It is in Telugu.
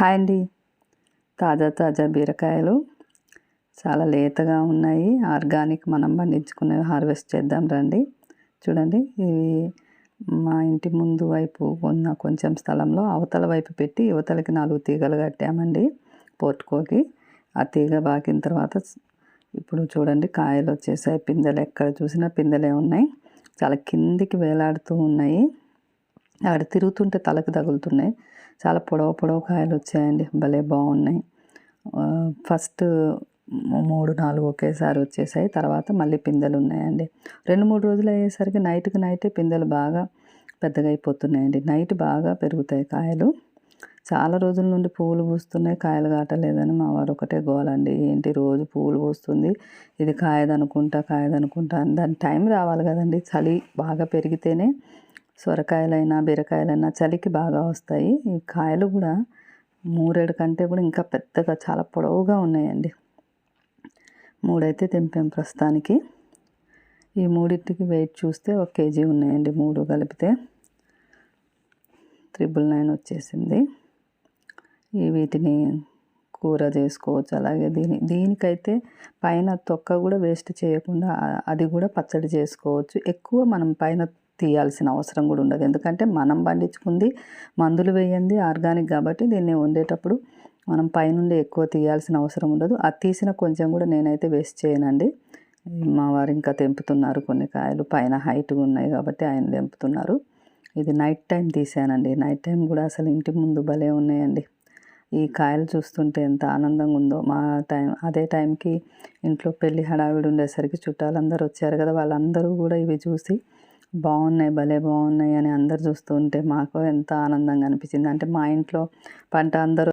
హాయ్ అండి. తాజా తాజా బీరకాయలు చాలా లేతగా ఉన్నాయి. ఆర్గానిక్ మనం పండించుకునేవి హార్వెస్ట్ చేద్దాం రండి. చూడండి ఇవి మా ఇంటి ముందు వైపు ఉన్న కొంచెం స్థలంలో అవతల వైపు పెట్టి యువతలకి నాలుగు తీగలు కట్టామండి పోర్టుకోకి. ఆ తీగ బాకిన తర్వాత ఇప్పుడు చూడండి కాయలు వచ్చేసాయి. పిందెలు ఎక్కడ చూసినా పిందెలే ఉన్నాయి. చాలా కిందికి వేలాడుతూ ఉన్నాయి. అక్కడ తిరుగుతుంటే తలకు తగులుతున్నాయి. చాలా పొడవు పొడవు కాయలు వచ్చాయండి. భలే బాగున్నాయి. ఫస్ట్ మూడు నాలుగు ఒకేసారి వచ్చేసాయి. తర్వాత మళ్ళీ పిందెలు ఉన్నాయండి. రెండు మూడు రోజులు అయ్యేసరికి నైట్కి నైటే పిందెలు బాగా పెద్దగా అయిపోతున్నాయండి నైట్ బాగా పెరుగుతాయి కాయలు. చాలా రోజుల నుండి పువ్వులు పూస్తున్నాయి. కాయలు కాటలేదని మా వారు ఒకటే గోలండి. ఏంటి రోజు పువ్వులు పూస్తుంది. ఇది కాయదనుకుంటా కాయదనుకుంటా దాని టైం రావాలి కదండి. చలి బాగా పెరిగితేనే సొరకాయలైనా బీరకాయలైనా చలికి బాగా వస్తాయి. ఈ కాయలు కూడా మూరేడు కంటే కూడా ఇంకా పెద్దగా చాలా పొడవుగా ఉన్నాయండి. మూడైతే తెంపాం ప్రస్తుతానికి. ఈ మూడింటికి వెయిట్ చూస్తే ఒక కేజీ ఉన్నాయండి మూడు కలిపితే. త్రిబుల్ నైన్ వచ్చేసింది. ఈ వీటిని కూర చేసుకోవచ్చు. అలాగే దీని దీనికైతే పైన తొక్క కూడా వేస్ట్ చేయకుండా అది కూడా పచ్చడి చేసుకోవచ్చు. ఎక్కువ మనం పైన తీయాల్సిన అవసరం కూడా ఉండదు. ఎందుకంటే మనం పండించుకుంది మందులు వేయండి ఆర్గానిక్ కాబట్టి దీన్ని వండేటప్పుడు మనం పైనుండి ఎక్కువ తీయాల్సిన అవసరం ఉండదు. అది తీసిన కొంచెం కూడా నేనైతే వేస్ట్ చేయనండి. మా వారు ఇంకా తెంపుతున్నారు కొన్ని కాయలు. పైన హైట్గా ఉన్నాయి కాబట్టి ఆయన తెంపుతున్నారు. ఇది నైట్ టైం తీసానండి. నైట్ టైం కూడా అసలు ఇంటి ముందు భలే ఉన్నాయండి. ఈ కాయలు చూస్తుంటే ఎంత ఆనందంగా ఉందో. మా టైం అదే టైంకి ఇంట్లో పెళ్ళి హడావిడి ఉండేసరికి చుట్టాలందరూ వచ్చారు కదా. వాళ్ళందరూ కూడా ఇవి చూసి బాగున్నాయి భలే బాగున్నాయి అని అందరు చూస్తూ ఉంటే మాకు ఎంత ఆనందంగా అనిపించింది. అంటే మా ఇంట్లో పంట అందరూ